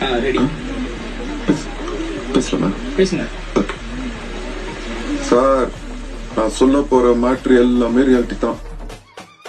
Ready பேசலாமா? பேசுங்க. Sir நான் சொல்ல போற மேட்ரு எல்லாமே ரியாலிட்டி தான்.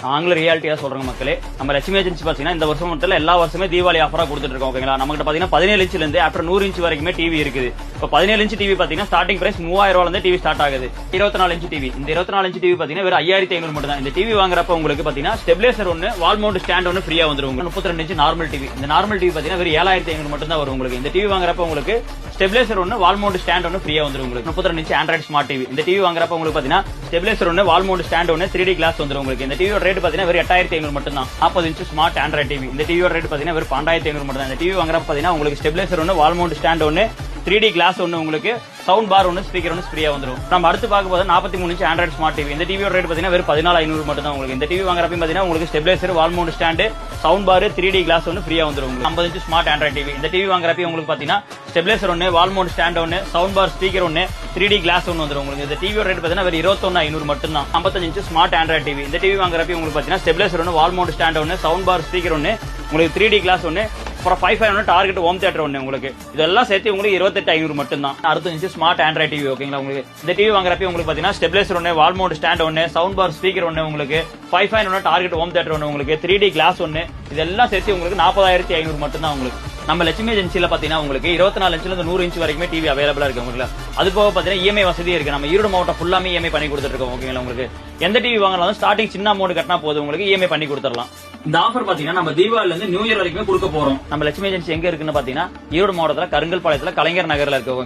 நாங்களும் ரியாலிட்டியா சொல்றோம் மக்களே. நம்ம லட்சுமி ஏஜென்சி பாத்தீங்கன்னா இந்த வருஷம் மட்டும் எல்லா வருஷமே தீபாவளி ஆஃபரா கொடுத்துட்டு இருக்கோம் ஓகேங்களா நம்ம கிட்ட பாத்தீங்கன்னா பதினேழு இன்ச்ல இருந்து ஆஃப்டர் நூறு இன்ச் வரைக்குமே டிவி இருக்குது. இப்போ பதினேழு இன்ச் டிவி பாத்தீங்கன்னா ஸ்டார்டிங் பிரைஸ் மூவாயிரம் ரூபாய் இருந்து டிவி ஸ்டார்ட் ஆகுது. இருபத்தி நாலு இன்ச் டிவி இந்த இருபத்தி நாலு இன்ச் டிவி பாத்தீங்கன்னா வெறும் ஐயாயிரத்தி ஐநூறு மட்டும் தான் இந்த டிவி வாங்குறப்ப உங்களுக்கு பாத்தீங்கன்னா ஸ்டெபிலைசர் ஒன்று வால் மவுண்ட் ஸ்டாண்ட் ஒன்று ஃப்ரீயா வந்துரும் முப்பத்தி ரெண்டு இன்ச் நார்மல் டிவி இந்த நார்மல் டிவி பாத்தீங்கன்னா வெறும் ஏழாயிரத்தி ஐநூறு மட்டும் தான் வரும் உங்களுக்கு. இந்த டிவி வாங்குறப்ப உங்களுக்கு ஸ்டெபிலைசர் ஒன்று வால் மவுண்ட் ஸ்டாண்ட் ஒன்று ஃப்ரீயாக வந்துடும் உங்களுக்கு. முப்பத்தி ரெண்டு இன்ச்சு ஆண்ட்ராய்ட் ஸ்மார்ட் டிவி இந்த டிவி வாங்குறப்ப உங்களுக்கு பார்த்தீங்கன்னா ஸ்டெபிலைசர் ஒன்று வால் மவுண்ட் ஸ்டாண்ட் ஒன்று த்ரீ டி கிளாஸ் வந்துடும் உங்களுக்கு. இந்த டிவியோட ரேட் பார்த்தீங்கன்னா வெறும் எட்டாயிரத்தி ஐநூறு மட்டும் தான் நாற்பது இன்ச்சு ஸ்மார்ட் ஆண்ட்ராய்ட் டிவி இந்த டிவியோட ரேட் பார்த்தீங்கன்னா வெறும் பன்னெண்டாயிரத்தி ஐநூறு மட்டும் தான் இந்த டிவி வாங்குறப்ப பார்த்தீங்கன்னா உங்களுக்கு ஸ்டெபிலைசர் ஒன்று வால் மவுண்ட் ஸ்டாண்ட் ஒன்று த்ரீ டி கிளாஸ் ஒன்று உங்களுக்கு சவுண்ட் பார் ஒன்று ஸ்பீக்கர் ஒன்று ஃப்ரீயாக வந்துரும். நம்ம அடுத்து பார்க்க போது நாற்பத்தி மூணு இன்ச் ஆண்ட்ராய்ட் ஸ்மார்ட் டிவி இந்த டிவியோட ரேட் பார்த்தீங்கன்னா வெறும் பதினாலு ஐநூறு மட்டும் தான் உங்களுக்கு. இந்த டிவி வாங்குறப்ப பார்த்தீங்கன்னா உங்களுக்கு stabiliser wall mount stand sound bar three D glass ஒன்று ஃப்ரீயாக வந்துரும் உங்களுக்கு. ஐம்பது இன்ச் ஸ்மார்ட் ஆண்ட்ராய்ட் டிவி இந்த டிவி வாங்குறப்ப உங்களுக்கு பார்த்தீங்கன்னா ஸ்டெபிலைசர் ஒன்று வால் மவுண்ட் ஸ்டாண்ட் ஒன்று சவுண்ட் பார் ஸ்பீக்கர் ஒன்று த்ரீ டி கிளாஸ் ஒன்று வந்துடும் உங்களுக்கு. இந்த டிவியோட ரேட் பார்த்தீங்கன்னா வெறும் இருபத்தொன்னு ஐநூறு மட்டும் தான் ஐம்பத்தஞ்சு இன்ச் ஸ்மார்ட் ஆண்ட்ராய்ட் டிவி இந்த டிவி வாங்குறப்ப உங்களுக்கு பார்த்தீங்கன்னா ஸ்டெபிலைசர் ஒன்று வால் மவுண்ட் ஸ்டாண்ட் ஒன்று சவுண்ட் பார் ஸ்பீக்கர் ஒன்று உங்களுக்கு த்ரீ டி கிளாஸ் ஒன்று அப்புறம் five five hundred target home theatre ஒன்று உங்களுக்கு. இதெல்லாம் சேர்த்து உங்களுக்கு இருபத்தெட்டு ஐநூறு மட்டும் தான் அறுபத்தஞ்சு இன்ச்சு ஸ்மார்ட் ஆண்ட்ராய்ட் டிவி ஓகேங்களா உங்களுக்கு? இந்த டிவி வாங்குறப்ப உங்களுக்கு பார்த்தீங்கன்னா ஸ்டெபிலைசர் ஒன்று வால் மவுண்ட் ஸ்டாண்ட் ஒன்று சவுண்ட் பார் ஸ்பீக்கர் ஒன்று உங்களுக்கு five five hundred target home theatre ஒன்று உங்களுக்கு த்ரீ டி கிளாஸ் ஒன்று இதெல்லாம் சேர்த்து உங்களுக்கு நாற்பதாயிரத்தி ஐநூறு மட்டும் தான் உங்களுக்கு. நம்ம லட்சுமி ஏஜென்சியில் பார்த்தீங்கன்னா உங்களுக்கு இருபத்தி நாலு இன்ச்சில் இருந்து நூறு இன்ச் வரைக்குமே டிவி அவைலபிளா இருக்கு உங்களுக்கு. அது போக பார்த்தீங்கன்னா இஎம்ஐ வசதி இருக்கு. நம்ம ஈரோடு மாவட்டம் ஃபுல்லாமே இஎம்ஐ பண்ணி கொடுத்துருக்கோம் ஓகேங்களா உங்களுக்கு? எந்த டிவி வாங்கினாலும் ஸ்டார்டிங் சின்ன அமௌண்ட் கட்டினா போதும் உங்களுக்கு இஎம்ஐ பண்ணி கொடுத்துடலாம். இந்த ஆஃபர் பாத்தீங்கன்னா நம்ம தீபாவளில இருந்து நியூ இயர் வரைக்குமே கொடுக்க போறோம். நம்ம லட்சுமி ஏஜென்சி எங்க இருக்குன்னு பாத்தீங்கன்னா ஈரோடு மாவட்டத்துல கருங்கல் பாளையத்துல கலைஞர் நகர்ல இருக்கு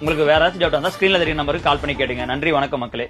உங்களுக்கு வேற ஏதாச்சும் டவுட் இருந்தா ஸ்கிரீன்ல தெரியும் நம்பருக்கு கால் பண்ணி கேட்டுங்க. நன்றி வணக்கம் மக்களே.